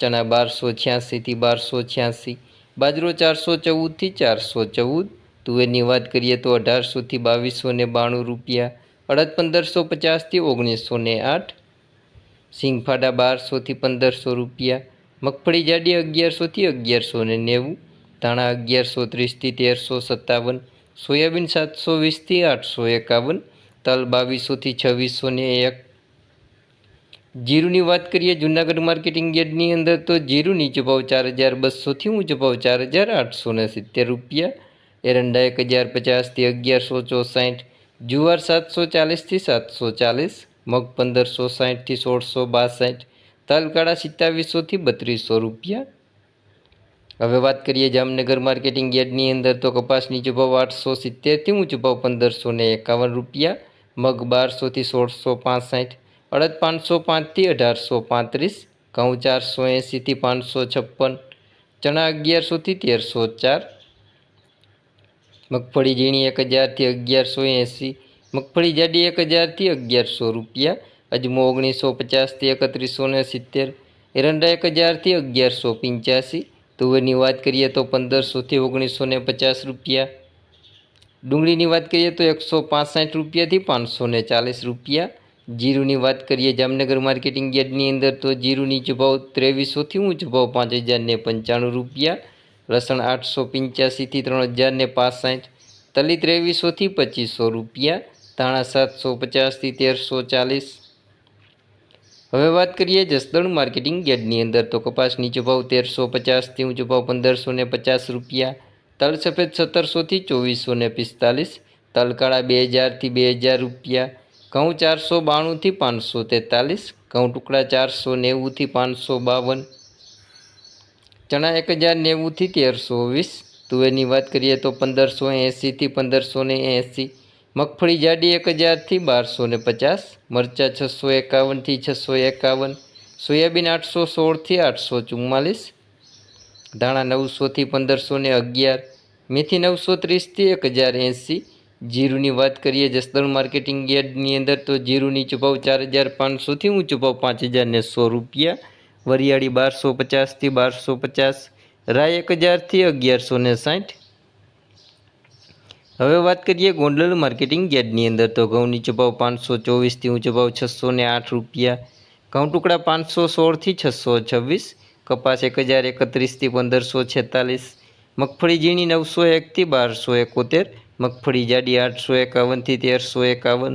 ચણા બારસો છ્યાસીથી બારસો છ્યાસી, બાજરો ચારસો ચૌદથી ચારસો ચૌદ, તુવેરની વાત કરીએ તો અઢારસોથી બાવીસો ને બાણું રૂપિયા, અડદ પંદરસો પચાસથી ઓગણીસો ને આઠ, સિંગફાડા બારસોથી પંદરસો રૂપિયા, મગફળી જાડી અગિયારસોથી અગિયારસો ને નેવું, ધાણા અગિયારસો ત્રીસથી તેરસો સત્તાવન, સોયાબીન સાતસો વીસથી આઠસો એકાવન, તલ બાવીસોથી છવ્વીસો ને એક જીરુની વાત કરીએ, જૂનાગઢ માર્કેટિંગ યાર્ડની અંદર તો જીરું નીચો ભાવ ચાર હજાર બસોથી ઊંચો ભાવ ચાર હજાર આઠસો ને સિત્તેર રૂપિયા. એરંડા એક હજાર પચાસથી અગિયારસો ચોસાઠ, જુવાર સાતસો ચાલીસથી સાતસો ચાલીસ, મગ પંદરસો સાઠથી સોળસો બાસઠ તલકાળા સિત્તાવીસોથી બત્રીસો રૂપિયા. હવે વાત કરીએ જામનગર માર્કેટિંગ યાર્ડની અંદર તો કપાસ નીચો ભાવ આઠસો સિત્તેરથી ઊંચો ભાવ પંદરસો એકાવન રૂપિયા, મગ બારસોથી સોળસો પાસઠ અડદ પાંચસો પાંચથી અઢારસો પાંત્રીસ, ઘઉં ચારસો એંસીથી પાંચસો છપ્પન, ચણા અગિયારસોથી તેરસો ચાર, મગફળી ઝીણી એક હજારથી અગિયારસો એંસી મગફળી જાડી એક હજારથી અગિયારસો રૂપિયા, અજમો ઓગણીસો પચાસથી એકત્રીસો ને સિત્તેર, એરંડા એક હજારથી અગિયારસો પંચ્યાસી, તુવેરની વાત કરીએ તો પંદરસોથી ઓગણીસો ને પચાસ રૂપિયા, ડુંગળીની વાત કરીએ તો એકસો પાસઠ રૂપિયાથી પાંચસો ચાલીસ રૂપિયા જીરુની વાત કરીએ, જામનગર માર્કેટિંગ યાર્ડની અંદર તો જીરુની નીચો ભાવ ત્રેવીસોથી ઊંચો ભાવ પાંચ હજાર ને પંચાણું રૂપિયા, લસણ આઠસો પંચ્યાસીથી ત્રણ હજારને પાસઠ, તલી ત્રેવીસોથી પચીસો રૂપિયા, ધાણા સાતસો પચાસથી તેરસો ચાલીસ. હવે વાત કરીએ જસદણ માર્કેટિંગ યાર્ડની અંદર તો કપાસ નીચો ભાવ તેરસો પચાસથી ઊંચો ભાવ પંદરસો ને પચાસ રૂપિયા, તલ સફેદ સત્તરસોથી ચોવીસો ને પિસ્તાલીસ તલકાળા બે હજારથી બે હજાર રૂપિયા ઘઉં ચારસો બાણુંથી પાંચસો તેતાલીસ, ઘઉં ટુકડા ચારસો નેવુંથી પાંચસો બાવન, ચણા એક હજાર નેવુંથી તેરસો વીસ, તુવેરની વાત કરીએ તો પંદરસો એંસીથી પંદરસો ને એંસી, મગફળી જાડી એક હજારથી બારસો ને પચાસ, મરચાં છસો એકાવનથી છસો એકાવન, સોયાબીન આઠસો સોળથી આઠસો ચુમ્માલીસ, ધાણા નવસોથી પંદરસો ને અગિયાર, મેથી નવસો ત્રીસથી એક હજાર એંસી જીરુની વાત કરીએ, જસદણ માર્કેટિંગ યાર્ડની અંદર તો જીરુની ચૂપાવ ચાર હજાર પાંચસોથી હું ભાવ પાંચ હજાર ને સો રૂપિયા, વરિયાળી બારસો પચાસથી બારસો પચાસ, રાય એક હજારથી અગિયારસો ને સાઠ. હવે વાત કરીએ ગોંડલ માર્કેટિંગ યાર્ડની અંદર તો ઘઉંની ચૂપાવ પાંચસો ચોવીસથી હું ભાવ છસો ને આઠ રૂપિયા, ઘઉં ટુકડા પાંચસો સોળથી છસો છવ્વીસ, કપાસ એક હજાર એકત્રીસથી પંદરસો છેતાલીસ, મગફળી ઝીણી નવસો એકથી બારસો એકોતેર મગફળી જાડી આઠસો એકાવનથી તેરસો એકાવન.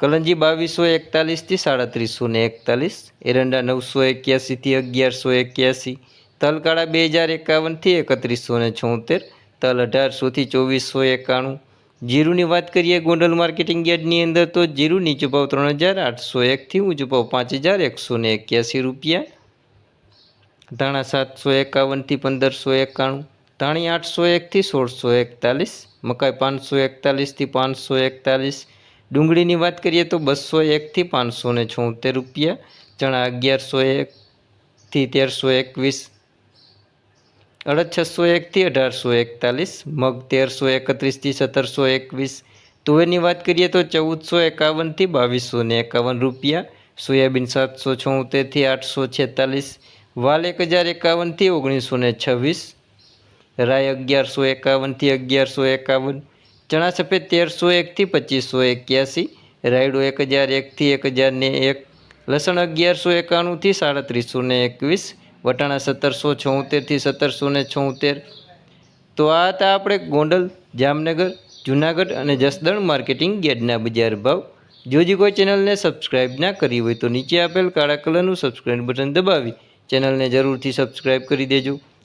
કલંજી બાવીસો એકતાલીસથી સાડત્રીસો ને એકતાલીસ. એરંડા નવસો એક્યાસીથી અગિયારસો એક્યાસી. તલકાળા બે હજાર એકાવનથી એકત્રીસો ને છોતેર. તલ અઢારસોથી ચોવીસો એકાણું. જીરુની વાત કરીએ ગોંડલ માર્કેટિંગ યાર્ડની અંદર તો જીરું નીચો ભાવ ત્રણ હજાર આઠસો એકથી ઊંચો ભાવ પાંચ હજાર એકસો ને એક્યાસી રૂપિયા. ધાણા સાતસો એકાવનથી પંદરસો એકાણું. ધાણી આઠસો એકથી સોળસો એકતાલીસ, મકાઈ પાંચસો એકતાલીસથી પાંચસો એકતાલીસ. ડુંગળીની વાત કરીએ તો બસો એકથી પાંચસો ને છોતેર રૂપિયા, ચણા અગિયારસો એકથી તેરસો એકવીસ, અડદ છસો એકથી અઢારસો એકતાલીસ, મગ તેરસો એકત્રીસથી સત્તરસો એકવીસ. તુવેરની વાત કરીએ તો ચૌદસો એકાવનથી બાવીસો ને એકાવન રૂપિયા, સોયાબીન સાતસો છોતેરથી આઠસો છેતાલીસ, વાલ એક હજાર એકાવનથી ઓગણીસો ને છવ્વીસ રાય અગિયારસો એકાવનથી અગિયારસો એકાવન ચણા સફેદ તેરસો એકથી પચીસો એક્યાસી, રાયડો એક હજાર એકથી એક હજાર ને એક, લસણ અગિયારસો એકાણુંથી સાડત્રીસો ને એકવીસ, વટાણા સત્તરસો છોતેરથી સત્તરસો ને છોતેર. તો આ હતા આપણે ગોંડલ, જામનગર, જુનાગઢ અને જસદણ માર્કેટિંગ ગેડના બજાર ભાવ. જો હજી કોઈ ચેનલને સબસ્ક્રાઇબ ના કરી હોય તો નીચે આપેલ કાળા કલરનું સબસ્ક્રાઇબ બટન દબાવી, ચેનલને જરૂરથી સબસ્ક્રાઇબ કરી દેજો.